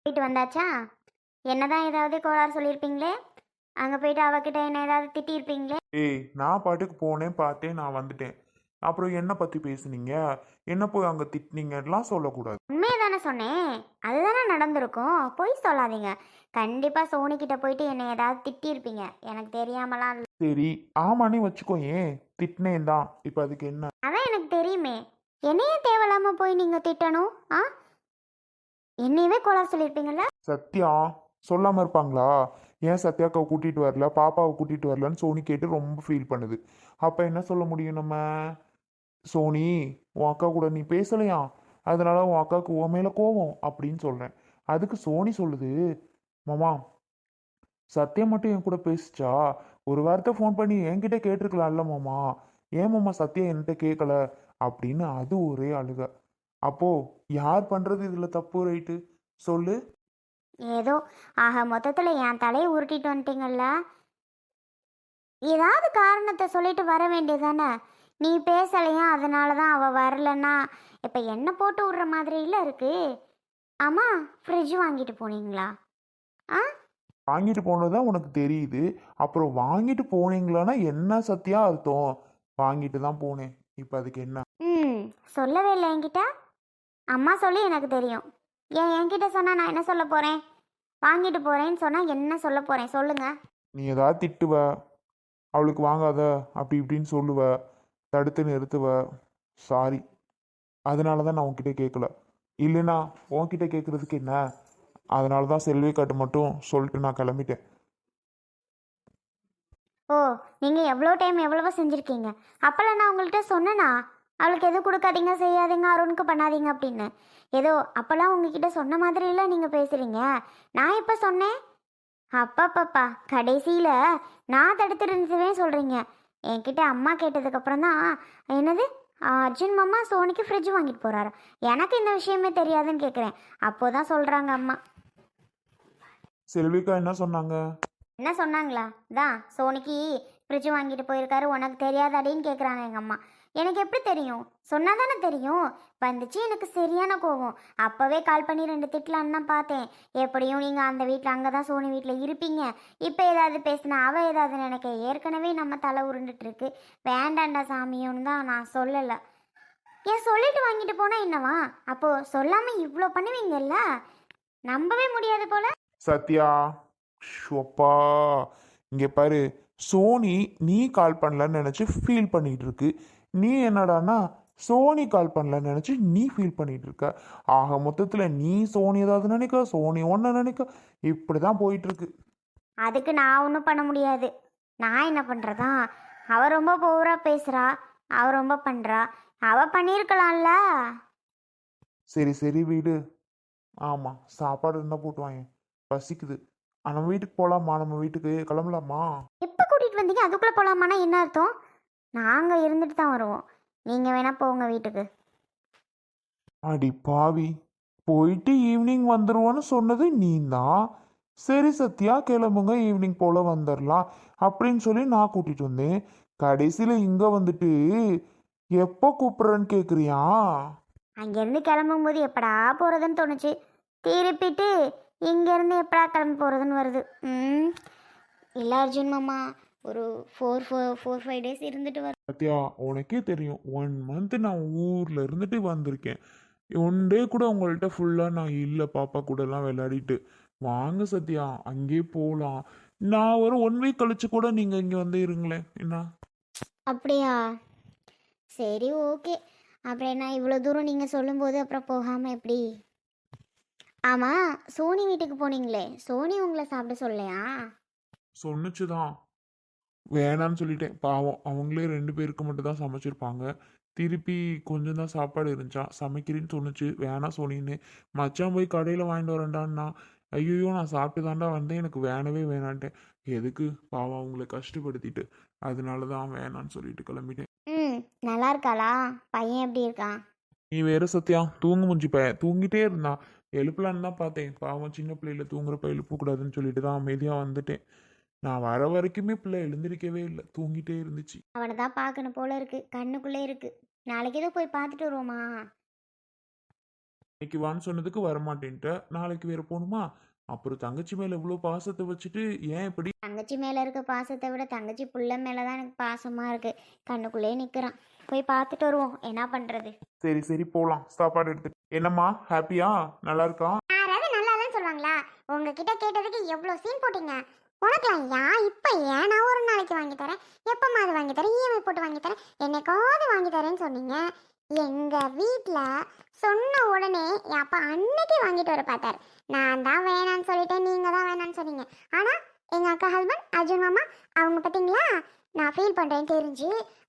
போயிட்டு வந்தாச்சா? என்னதான் ஏதாவது கோளாறு சொல்லியிருப்பீங்களே? அங்கே போயிட்டு அவகிட்ட என்ன ஏதாவது திட்டியிருப்பீங்களே? ஏய் நான் பாட்டுக்கு போனேன் பார்த்தேன் நான் வந்துட்டேன். அப்புறம் என்ன பற்றி பேசுனீங்க? என்ன போய் அங்கே திட்டினீங்கலாம் சொல்லக்கூடாது. உண்மையை தானே சொன்னேன். அதுதானே நடந்திருக்கும். பொய் சொல்லாதீங்க. கண்டிப்பாக சோனிக்கிட்ட போயிட்டு என்னை ஏதாவது திட்டியிருப்பீங்க. எனக்கு தெரியாமலாம் இல்ல. சரி ஆமானே வச்சுக்கோ ஏன்? திட்டினேன் தான் இப்போ அதுக்கு என்ன? அதான் எனக்கு தெரியுமே. என்னையே தேவையில்லாம போய் நீங்கள் திட்டணும் ஆ? என்னையவே கோளாறு சொல்லியிருப்பீங்கல்ல? சத்யா சொல்லாமல் இருப்பாங்களா? ஏன் சத்யாக்காவை கூட்டிகிட்டு வரல? பாப்பாவை கூட்டிகிட்டு வரலன்னு சோனி கேட்டு ரொம்ப ஃபீல் பண்ணுது. அப்போ என்ன சொல்ல முடியும் நம்ம? சோனி உன் அக்கா கூட நீ பேசலையா? அதனால உன் அக்காவுக்கு உன் மேலே கோவம் அப்படின்னு சொல்கிறேன் அதுக்கு சோனி சொல்லுது மாமா சத்யா மட்டும் என் கூட பேசிச்சா? ஒரு வாரத்தை ஃபோன் பண்ணி என்கிட்ட கேட்டிருக்கலாம்ல மாமா. ஏன் மாமா சத்யா என்கிட்ட கேட்கல அப்படின்னு அது ஒரே அழுகை. அப்போ யார் பண்ணுறது இதில் தப்பு ரைட்டு? சொல்லு. ஏதோ ஆக மொத்தத்தில் என் தலையை உருட்டிட்டு வந்துட்டீங்கல்ல? ஏதாவது காரணத்தை சொல்லிட்டு வர வேண்டியதானே நீ பேசலையா? அதனால தான் அவள் வரலன்னா இப்போ என்ன போட்டு விடுற மாதிரில இருக்கு? ஆமாம் ஃப்ரிட்ஜ் வாங்கிட்டு போனீங்களா? ஆ? வாங்கிட்டு போனது தான் உனக்கு தெரியுது. அப்புறம் வாங்கிட்டு போனீங்களான்னா என்ன சத்தியா அர்த்தம்? வாங்கிட்டு தான் போனேன். இப்போ அதுக்கு என்ன? ம் சொல்லவே இல்லை என்கிட்ட. அம்மா சொல்லி எனக்கு தெரியும். ஏன் என்கிட்ட சொன்னால் நான் என்ன சொல்ல போகிறேன் வாங்கிட்டு போகிறேன்னு சொன்னால் என்ன சொல்ல போகிறேன் சொல்லுங்கள் நீ ஏதாவது திட்டுவ அவளுக்கு வாங்காத. அப்படி இப்படின்னு சொல்லுவ. தடுத்து நிறுத்துவ. சாரி அதனால தான் நான் உன்கிட்ட கேட்கல இல்லைன்னா உன்கிட்ட கேட்குறதுக்கு என்ன? அதனால தான் செல்வி காட்டு மட்டும் சொல்லிட்டு நான் கிளம்பிட்டேன். ஓ நீங்கள் எவ்வளோ டைம் எவ்வளவோ செஞ்சுருக்கீங்க. அப்போல்லாம் நான் உங்கள்கிட்ட சொன்னேனா? அவளுக்கு எதுவும் கொடுக்காதீங்க செய்யாதீங்க அருணுக்கு பண்ணாதீங்க அப்படின்னு. ஏதோ அப்போல்லாம் உங்ககிட்ட சொன்ன மாதிரிலாம் நீங்கள் பேசுகிறீங்க நான் இப்போ சொன்னேன்? அப்பாப்பாப்பா கடைசியில் நான் தடுத்து நிறுத்துவே சொல்கிறீங்க என்கிட்ட அம்மா கேட்டதுக்கப்புறம் தான் என்னது? அர்ஜுன் மாமா சோனிக்கு ஃப்ரிட்ஜ் வாங்கிட்டு போகிறாரு எனக்கு இந்த விஷயமே தெரியாதுன்னு கேட்குறேன் அப்போ தான் சொல்கிறாங்க அம்மா. செல்விக்கா என்ன சொன்னாங்க? என்ன சொன்னாங்களா? தான் சோனிக்கு ஃப்ரிட்ஜ் வாங்கிட்டு போயிருக்காரு உனக்கு தெரியாதாடின்னு கேட்குறாங்க எங்கள் அம்மா. எனக்கு எப்படி தெரியும்? சொன்னா தானே தெரியும்? வந்துச்சு எனக்கு சரியான கோவம். அப்போவே கால் பண்ணி ரெண்டு திட்டலான்னு தான் பார்த்தேன். எப்படியும் நீங்கள் அந்த வீட்டில் அங்கே தான் சோனி வீட்டில் இருப்பீங்க. இப்போ ஏதாவது பேசினா அவள் ஏதாவது நினைக்க ஏற்கனவே நம்ம தலை உருண்டுட்டுருக்கு வேண்டாண்டா சாமியோன்னு தான் நான் சொல்லலை. ஏன் சொல்லிட்டு வாங்கிட்டு போனால் என்னவா? அப்போது சொல்லாமல் இவ்வளோ பண்ணுவீங்கல்ல? நம்பவே முடியாது போல. சத்யா ஷோப்பா இங்கே பாரு சோனி நீ கால் பண்ணலன்னு நினச்சி ஃபீல் பண்ணிகிட்டு இருக்கு. நீ என்னடான்னா சோனி கால் பண்ணலன்னு நினச்சி நீ ஃபீல் பண்ணிட்டு இருக்க. ஆக மொத்தத்தில் நீ சோனி ஏதாவது நினைக்க சோனி ஒன்று நினைக்க. இப்படி தான் போயிட்டு இருக்கு. அதுக்கு நான் ஒன்றும் பண்ண முடியாது. நான் என்ன பண்ணுறதா அவ ரொம்ப போராக பேசுகிறா அவ ரொம்ப பண்ணுறா அவ பண்ணியிருக்கலாம்ல. சரி சரி வீடு. ஆமாம் சாப்பாடு இருந்தால் போட்டு வாங்க பசிக்குது. நம்ம வீட்டுக்கு போகலாமா நம்ம வீட்டுக்கு கிளம்பலாமா? எப்போ கூட்டிகிட்டு வந்தீங்க? அதுக்குள்ளே போகலாமான்னா என்ன அர்த்தம்? நாங்கள் இருந்துட்டு தான் வருவோம். நீங்கள் வேணால் போங்க வீட்டுக்கு. அடி பாவி. போயிட்டு ஈவினிங் வந்துருவோன்னு சொன்னது நீ தான் சரி சத்யா கிளம்புங்க. ஈவினிங் போல் வந்துடலாம் அப்படின்னு சொல்லி நான் கூட்டிகிட்டு வந்தேன். கடைசியில் இங்கே வந்துட்டு எப்போ கூப்பிட்றேன்னு கேட்குறியா அங்கேருந்து கிளம்பும்போது எப்படா போகிறதுன்னு தோணுச்சு. திருப்பிட்டு இங்கேருந்து எப்படா கிளம்பி போகிறதுன்னு வருது. ம். இல்லை அர்ஜுன் மாமா ஒரு four four four five days இருந்துட்டு வர சத்யா உனக்கே தெரியும். ஒன் மந்த் நான் ஊரில் இருந்துட்டு வந்திருக்கேன். ஒன் டே கூட உங்கள்கிட்ட ஃபுல்லாக நான் இல்லை பாப்பா கூடலாம் விளையாடிட்டு. வாங்க சத்யா அங்கேயே போகலாம் நான் ஒரு ஒன் வீக் கழிச்சு கூட நீங்கள் இங்கே வந்து இருங்களேன். என்ன? அப்படியா? சரி ஓகே அப்புறம் என்ன இவ்வளோ தூரம் நீங்கள் சொல்லும்போது அப்புறம் போகாமல் எப்படி? ஆமாம் சோனி வீட்டுக்கு போனீங்களே. சோனி உங்களை சாப்பிட சொல்லலையா? சொன்னுச்சு தான் வேணான்னு சொல்லிட்டேன். பாவம் அவங்களே ரெண்டு பேருக்கு மட்டும் தான் சமைச்சிருப்பாங்க. திருப்பி கொஞ்சம் தான் சாப்பாடு இருந்துச்சா? சமைக்கிறேன்னு சொன்னுச்சு வேணாம் சொன்னின்னு மச்சான் போய் கடையில் வாங்கிட்டு வரேன்டான்னா ஐயோ நான் சாப்பிட்டு தாண்டா வந்தேன். எனக்கு வேணவே வேணான்ட்டேன். எதுக்கு? பாவம் அவங்கள கஷ்டப்படுத்திட்டு. அதனால தான் வேணான்னு சொல்லிட்டு கிளம்பிட்டேன். ம் நல்லா இருக்காளா? பையன் எப்படி இருக்கான்? நீ வேற சத்தியா தூங்கு முடிஞ்சு பையன் தூங்கிட்டே இருந்தான். எழுப்பலான்னு தான் பார்த்தேன். பாவம் சின்ன பிள்ளையில தூங்குறப்ப எழுப்பக்கூடாதுன்னு சொல்லிட்டு தான் அமைதியாக வந்துட்டேன். நான் வர வரைக்குமே பிள்ளை எழுந்திருக்கவே இல்லை. தூங்கிட்டே இருந்துச்சு. அவனை தான் பார்க்கணும் போல இருக்கு. கண்ணுக்குள்ளே இருக்கு. நாளைக்கு ஏதோ போய் பார்த்துட்டு வருவோமா? இன்னைக்கு வான்னு சொன்னதுக்கு வரமாட்டேன்ட்ட. நாளைக்கு வேற போகணுமா? அப்புறம் தங்கச்சி மேல இவ்வளோ பாசத்தை வச்சுட்டு ஏன் இப்படி? தங்கச்சி மேலே இருக்க பாசத்தை விட தங்கச்சி புள்ள மேலே தான் எனக்கு பாசமாக இருக்குது கண்ணுக்குள்ளேயே நிற்கிறான் போய் பார்த்துட்டு வருவோம். என்ன பண்ணுறது சரி சரி போலாம். சாப்பாடு எடுத்து என்னம்மா ஹாப்பியா நல்லா இருக்கா? யாராவது நல்லா இல்லைன்னு சொல்லுவாங்களா? உங்ககிட்ட கேட்டதுக்கு எவ்வளோ சீன் போட்டீங்க? உனக்குலாம் யா இப்போ ஏன்? நான் ஒரு நாளைக்கு வாங்கி தரேன். எப்பமா அது வாங்கி தரேன்? இஎம்ஐ போட்டு வாங்கி தரேன். என்னைக்காவது வாங்கி தரேன்னு சொன்னீங்க. எங்கள் வீட்டில் சொன்ன உடனே என் அப்பா அன்னைக்கு வாங்கிட்டு வர பார்த்தாரு. நான் தான் வேணான்னு சொல்லிட்டேன். நீங்கள் தான் வேணான்னு சொன்னீங்க. ஆனால் எங்கள் அக்கா ஹஸ்பண்ட் அர்ஜுன் மாமா அவங்க பார்த்தீங்களா நான் ஃபீல் பண்ணுறேன்னு தெரிஞ்சு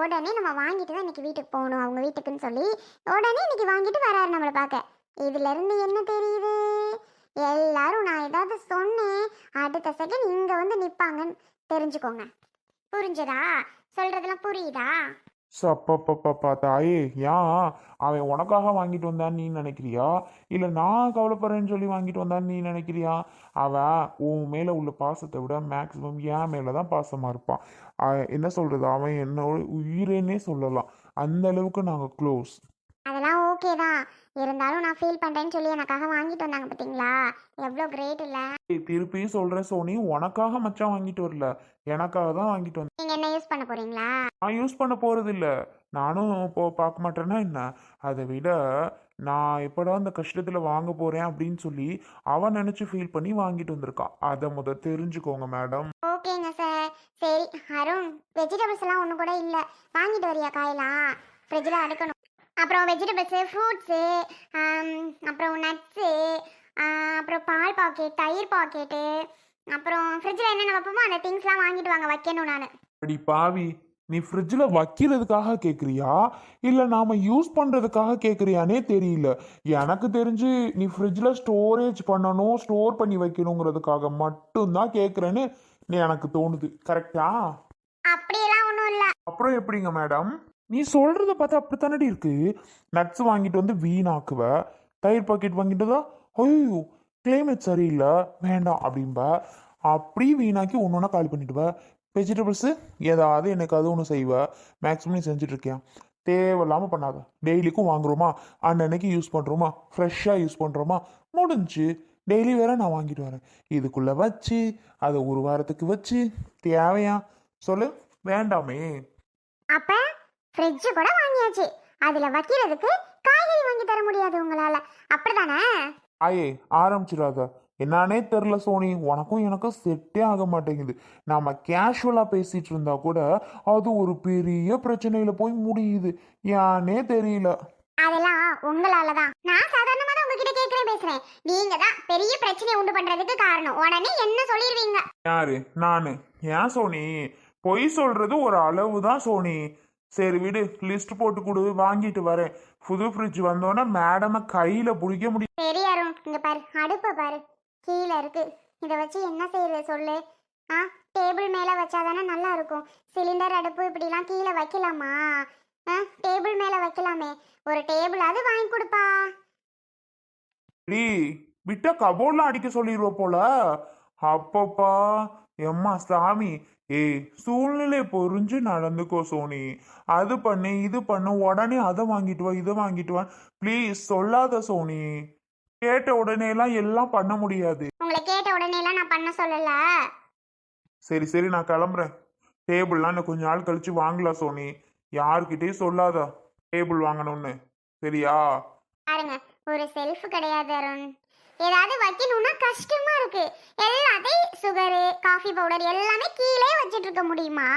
உடனே நம்ம வாங்கிட்டு தான் இன்னைக்கு வீட்டுக்கு போகணும். அவங்க வீட்டுக்குன்னு சொல்லி உடனே இன்னைக்கு வாங்கிட்டு வராரு நம்மளை பார்க்க. இதுல இருந்து என்ன தெரியுது? எல்லாரும் நான் ஏதாவது சொன்னேன் அடுத்த செகண்ட் இங்க வந்து நிப்பாங்கன்னு தெரிஞ்சுக்கோங்க. புரிஞ்சதா? சொல்றதெல்லாம் புரியுதா? சப்பப்பப்பா தாயே ஏன் அவன் உனக்காக வாங்கிட்டு வந்தான்னு நீ நினைக்கிறியா? இல்லை நான் கவலைப்படுறேன்னு சொல்லி வாங்கிட்டு வந்தான்னு நீ நினைக்கிறியா? அவன் உன் மேலே உள்ள பாசத்தை விட மேக்ஸிமம் என் மேலே தான் பாசமாக இருப்பான் என்ன சொல்கிறது அவன் என்னோட உயிரேன்னே சொல்லலாம். அந்த அளவுக்கு நாங்கள் க்ளோஸ் அதெல்லாம் ஓகே தான். இருந்தாலும் நான் ஃபீல் பண்றேன்னு சொல்லி எனக்காக வாங்கிட்டு வந்தாங்க பாத்தீங்களா? எவ்வளோ கிரேட் இல்ல. திருப்பி சொல்கிறேன் சோனி உனக்காக மச்சான் வாங்கிட்டு வரல. எனக்காக தான் வாங்கிட்டு வந்தேன் நீங்க என்ன யூஸ் பண்ண போறீங்களா? நான் யூஸ் பண்ண போகிறது இல்லை நானும் இப்போ பார்க்க மாட்டேன்னா என்ன? அதை விட நான் எப்படா அந்த கஷ்டத்தில் வாங்க போகிறேன் அப்படின்னு சொல்லி அவன் நினச்சி ஃபீல் பண்ணி வாங்கிட்டு வந்திருக்கான். அதை முத தெரிஞ்சுக்கோங்க மேடம் ஓகேங்க சார் சரி அருண் வெஜிடபிள்ஸ் எல்லாம் ஒன்று கூட இல்லை. வாங்கிட்டு வரியா காயெல்லாம்? ஃப்ரிட்ஜில் அடுக்கணும். அப்புறம் வெஜிடபிள்ஸு ஃப்ரூட்ஸு அப்புறம் நட்ஸு அப்புறம் பால் பாக்கெட் தயிர் பாக்கெட்டு அப்புறம் ஃப்ரிட்ஜில் என்னென்ன வைப்போமோ அந்த திங்ஸ்லாம் வாங்கிட்டு வாங்க வைக்கணும் நான். அடி பாவி நீ ஃப்ரிட்ஜில் வைக்கிறதுக்காக கேட்குறியா இல்லை நாம் யூஸ் பண்ணுறதுக்காக கேட்குறியானே தெரியல. எனக்கு தெரிஞ்சு நீ ஃப்ரிட்ஜில் ஸ்டோரேஜ் பண்ணணும் ஸ்டோர் பண்ணி வைக்கணுங்கிறதுக்காக மட்டும்தான் கேட்குறேன்னு எனக்கு தோணுது. கரெக்டா அப்படியெல்லாம் ஒன்றும் இல்லை. அப்புறம் எப்படிங்க மேடம் நீ சொல்கிறத பார்த்தா அப்படித்தானடி இருக்கு? நட்ஸ் வாங்கிட்டு வந்து வீணாக்குவ தயிர் பாக்கெட் வாங்கிட்டு தான் ஐயோ கிளைமேட் சரியில்லை வேண்டாம் அப்படின்ப அப்படி வீணாக்கி ஒன்று ஒன்றா காலி பண்ணிடுவ. வெஜிடபிள்ஸு ஏதாவது எனக்கு அது ஒன்று செய்வ. மேக்ஸிமம் நீ செஞ்சுட்டு தேவையில்லாமல் பண்ணாத. டெய்லிக்கும் வாங்குறோமா? அன்னன்னைக்கு யூஸ் பண்ணுறோமா ஃப்ரெஷ்ஷாக யூஸ் பண்ணுறோமா முடிஞ்சு. டெய்லி வேற நான் வாங்கிட்டு வரேன். இதுக்குள்ளே வச்சு அதை ஒரு வாரத்துக்கு வச்சு தேவையா? சொல்லு. வேண்டாமே. அப்போ ஃப்ரிட்ஜு கூட வாங்கியாச்சு. அதில் வைக்கிறதுக்கு காய்கறி வாங்கி தர முடியாது உங்களால். அப்படிதானே? ஆயே ஆரம்பிச்சிடாத. என்னானே தெரில சோனி. உனக்கும் எனக்கும் செட்டே ஆக மாட்டேங்குது. நாம கேஷுவலாக பேசிட்டு இருந்தா கூட அது ஒரு பெரிய பிரச்சனையில போய் முடியுது. ஏன்னே தெரியல. அதெல்லாம் உங்களால தான் நான் சாதாரணமா தான் உங்ககிட்ட கேட்கறேன் பேசுறேன். நீங்க தான் பெரிய பிரச்சனையை உண்டு பண்றதுக்கு காரணம். உடனே என்ன சொல்லிடுவீங்க யாரு? நானு. ஏன் சோனி? பொய் சொல்றது ஒரு அளவு தான் சோனி. சரி விடு லிஸ்ட் போட்டு கொடு வாங்கிட்டு வரேன். புது ஃப்ரிட்ஜ் வந்தோன்னே மேடமை கையில பிடிக்க முடியும் சரி அருண் இங்க பாரு அடுப்பை பாரு. கீழே இருக்கு. இதை வச்சு என்ன செய்யறது சொல்லு. ஆ டேபிள் மேலே வச்சாதானே நல்லா இருக்கும். சிலிண்டர் அடுப்பு இப்படிலாம் கீழே வைக்கலாமா? ஆ டேபிள் மேலே வைக்கலாமே. ஒரு டேபிள் அது வாங்கி கொடுப்பா. டி விட்டா கபோர்ட்லாம் அடிக்க சொல்லிடுவ போல. அப்பப்பா எம்மா சாமி ஏய் சூழ்நிலை புரிஞ்சு நடந்துக்கோ சோனி. அது பண்ணு இது பண்ணு உடனே அதை வாங்கிட்டு வா இதை வாங்கிட்டு வா. ப்ளீஸ் சொல்லாத சோனி. கேட்ட உடனே எல்லாம் எல்லாம் பண்ண முடியாது. உங்களை கேட்ட உடனே எல்லாம் நான் பண்ண சொல்லல. சரி சரி நான் கிளம்புறேன். டேபிள்லாம் இன்னும் கொஞ்ச நாள் கழிச்சு வாங்கலாம் சோனி. யார்கிட்டயும் சொல்லாத. டேபிள் வாங்கணும்னு. சரியா? பாருங்க ஒரு செல்ஃப் கிடையாது அருண். ஏதாவது வைக்கணும்னா கஷ்டமா இருக்கு. எல்லாத்தையும் சுகரு காஃபி பவுடர் எல்லாமே கீழே வச்சிட்டு இருக்க முடியுமா?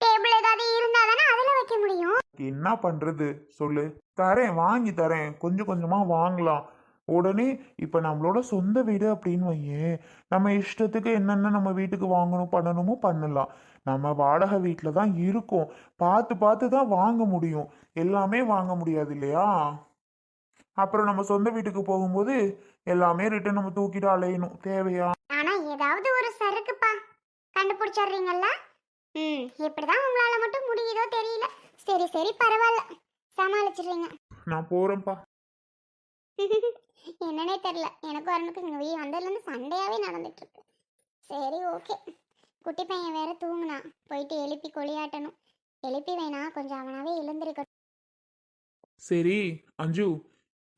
டேபிள் ஏதாவது இருந்தா தானே அதுல வைக்க முடியும். என்ன பண்றது? சொல்லு. தரேன் வாங்கி தரேன். கொஞ்சம் கொஞ்சமா வாங்கலாம். உடனே இப்ப நம்மளோட சொந்த வீடு அப்படின்னு வையேன். நம்ம இஷ்டத்துக்கு என்னென்ன நம்ம வீட்டுக்கு வாங்கணும் பண்ணணுமோ பண்ணலாம். நம்ம வாடகை வீட்டில் தான் இருக்கோம். பார்த்து பார்த்து தான் வாங்க முடியும். எல்லாமே வாங்க முடியாது இல்லையா? அப்புறம் நம்ம சொந்த வீட்டுக்கு போகும்போது எல்லாமே ரிட்டன் நம்ம தூக்கிட்டு அலையணும். தேவையா? ஆனா ஏதாவது ஒரு சறுக்குப்பா கண்டுபிடிச்சிடுறீங்கல்ல? ம் இப்படிதான் உங்களால மட்டும் முடியுதோ தெரியல. சரி சரி பரவாயில்ல. சமாளிச்சிடுறீங்க. நான் போறேன்ப்பா. என்னன்னே தெரியல. எனக்கும் அருணுக்கு இங்கே வீ வந்ததுலேருந்து சண்டையாகவே நடந்துட்டு இருக்கு சரி ஓகே. குட்டி பையன் வேற தூங்குனா. போயிட்டு எழுப்பி கொளியாட்டணும். எழுப்பி வேணா. கொஞ்சம் அவனாவே எழுந்திருக்க சரி அஞ்சு.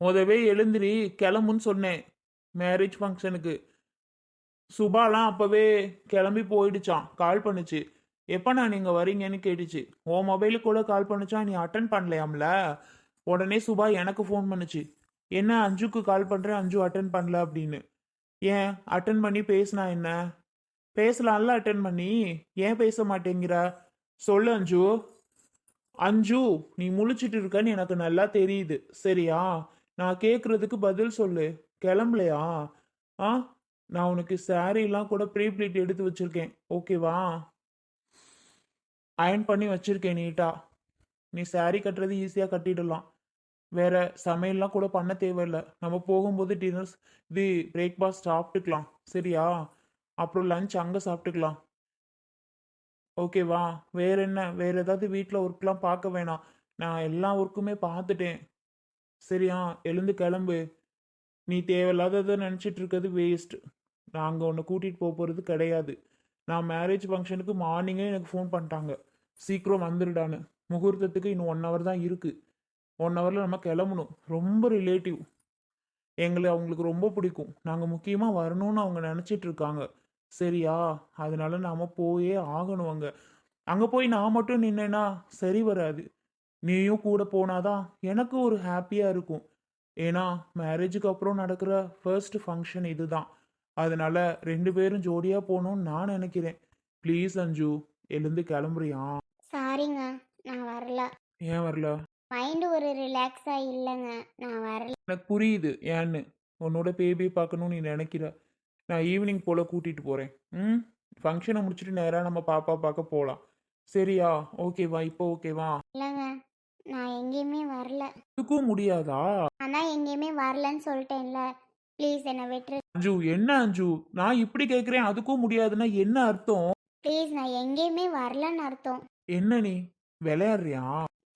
முதவே எழுந்திரி கிளம்புன்னு சொன்னேன். மேரேஜ் ஃபங்க்ஷனுக்கு சுபாலாம் அப்போவே கிளம்பி போயிடுச்சான் கால் பண்ணுச்சு. எப்போண்ணா நீங்கள் வரீங்கன்னு கேட்டுச்சு. உன் மொபைலுக்கு கூட கால் பண்ணுச்சா? நீ அட்டன் பண்ணலையாம்ல? உடனே சுபா எனக்கு ஃபோன் பண்ணுச்சு. என்ன அஞ்சுக்கு கால் பண்ணுறேன் அஞ்சு அட்டன் பண்ணல அப்படின்னு. ஏன்? அட்டன் பண்ணி பேசினா என்ன? பேசலாம்ல அட்டன் பண்ணி. ஏன் பேச மாட்டேங்கிற? சொல்லு அஞ்சு. அஞ்சு நீ முழிச்சிட்டு இருக்கன்னு எனக்கு நல்லா தெரியுது. சரியா? நான் கேட்குறதுக்கு பதில் சொல்லு. கிளம்பலையா? ஆ நான் உனக்கு சாரீலாம் கூட ப்ரீ ப்ளீட் எடுத்து வச்சுருக்கேன். ஓகேவா அயன் பண்ணி வச்சுருக்கேன் நீட்டா நீ சாரீ கட்டுறது ஈஸியாக கட்டிடலாம். வேற சமையல்லாம் கூட பண்ண தேவையில்லை. நம்ம போகும்போது டின்னர்ஸ் இது பிரேக்ஃபாஸ்ட் சாப்பிட்டுக்கலாம். சரியா? அப்புறம் லஞ்ச் அங்கே சாப்பிட்டுக்கலாம். ஓகேவா வேற என்ன? வேற ஏதாவது வீட்டில் ஒர்க்லாம் பார்க்க வேணாம். நான் எல்லா ஒர்க்குமே பார்த்துட்டேன். சரியா எழுந்து கிளம்பு. நீ தேவையில்லாததை நினச்சிட்டு இருக்கிறது வேஸ்ட் நாங்கள் உன்னை கூட்டிகிட்டு போக போகிறது கிடையாது. நான் மேரேஜ் ஃபங்க்ஷனுக்கு மார்னிங்கே எனக்கு ஃபோன் பண்ணிட்டாங்க. சீக்கிரம் வந்துடுடான்னு முகூர்த்தத்துக்கு இன்னும் ஒன் ஹவர் தான் இருக்குது ஒன் ஹவரில் நம்ம கிளம்பணும். ரொம்ப ரிலேட்டிவ் எங்களை அவங்களுக்கு ரொம்ப பிடிக்கும். நாங்கள் முக்கியமாக வரணும்னு அவங்க நினச்சிட்டு இருக்காங்க சரியா? அதனால நாம் போயே ஆகணும் அங்கே. அங்கே போய் நான் மட்டும் நின்னேன்னா சரி வராது. நீயும் கூட போனாதான் எனக்கு ஒரு ஹாப்பியாக இருக்கும். ஏன்னா மேரேஜுக்கு அப்புறம் நடக்கிற ஃபர்ஸ்ட் ஃபங்க்ஷன் இதுதான். அதனால ரெண்டு பேரும் ஜோடியாக போகணும்னு நான் நினைக்கிறேன். ப்ளீஸ் அஞ்சு எழுந்து கிளம்புறியா? சாரிங்க நான் வரல. ஏன் வரல? மைண்டு ஒரு ரிலாக்ஸாக இல்லைங்க நான் வரல. எனக்கு புரியுது ஏன்னு. உன்னோட பேபி பார்க்கணும்னு நீ நினைக்கிற. நான் ஈவினிங் போல் கூட்டிகிட்டு போகிறேன் ம்? ஃபங்க்ஷனை முடிச்சுட்டு நேராக நம்ம பாப்பா பார்க்க போகலாம் சரியா? ஓகேவா இப்போ ஓகேவா இல்லைங்க. நான் எங்கேயுமே வரல. அதுக்கும் முடியாதா? ஆனால் எங்கேயுமே வரலன்னு சொல்லிட்டேன்ல. ப்ளீஸ் என்னை விட்டுரு. அஞ்சு என்ன அஞ்சு? நான் இப்படி கேட்குறேன் அதுக்கும் முடியாதுன்னா என்ன அர்த்தம்? ப்ளீஸ் நான் எங்கேயுமே வரலன்னு அர்த்தம். என்ன நீ? விளையாடுறியா?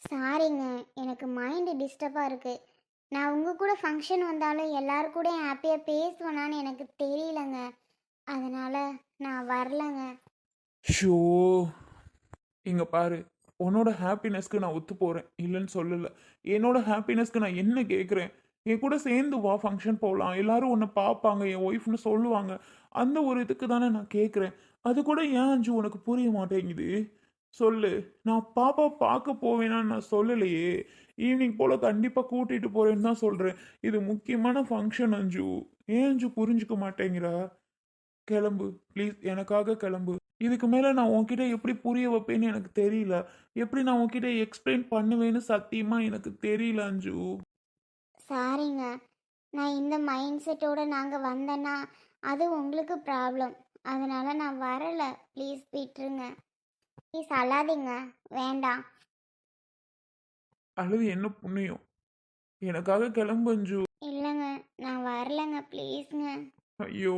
சாரிங்க எனக்கு மைண்டு டிஸ்டர்பாக இருக்குது நான் உங்கள் கூட ஃபங்க்ஷன் வந்தாலும் எல்லாரு கூட ஹாப்பியாக பேசுவேனான்னு எனக்கு தெரியலங்க. அதனால் நான் வரலங்க. ஷோ இங்க பாரு. உன்னோட ஹாப்பினஸ்க்கு நான் ஒத்து போகிறேன் இல்லைன்னு சொல்லலை. என்னோட ஹாப்பினஸ்க்கு நான் என்ன கேட்குறேன் என் கூட சேர்ந்து வா ஃபங்க்ஷன் போகலாம் எல்லாரும் உன்னை பார்ப்பாங்க என் ஒய்ஃப்னு சொல்லுவாங்க. அந்த ஒரு இதுக்கு தானே நான் கேட்குறேன் அது கூட ஏன் அஞ்சு உனக்கு புரிய மாட்டேங்குது? சொல்லு. நான் பாப்பா பார்க்க போவேனான்னு நான் சொல்லலையே. ஈவினிங் போல் கண்டிப்பாக கூட்டிகிட்டு போகிறேன்னு தான் சொல்கிறேன் இது முக்கியமான ஃபங்க்ஷன் அஞ்சு. ஏன் அஞ்சு புரிஞ்சுக்க மாட்டேங்கிறா? கிளம்பு. ப்ளீஸ் எனக்காக கிளம்பு. இதுக்கு மேலே நான் உன்கிட்ட எப்படி புரிய வைப்பேன்னு எனக்கு தெரியல. எப்படி நான் உன்கிட்ட எக்ஸ்பிளைன் பண்ணுவேன்னு சத்தியமாக எனக்கு தெரியல அஞ்சு. சாரிங்க. நான் இந்த மைண்ட் செட்டோட நாங்கள் வந்தேன்னா அது உங்களுக்கு ப்ராப்ளம் அதனால் நான் வரலை. ப்ளீஸ் விட்டுருங்க. ப்ளீஸ் அழாதீங்க. வேண்டாம். அழுது என்ன புண்ணியம்? எனக்காக கிளம்பு அஞ்சு. இல்லைங்க. நான் வரலைங்க. ப்ளீஸ்ங்க ஐயோ.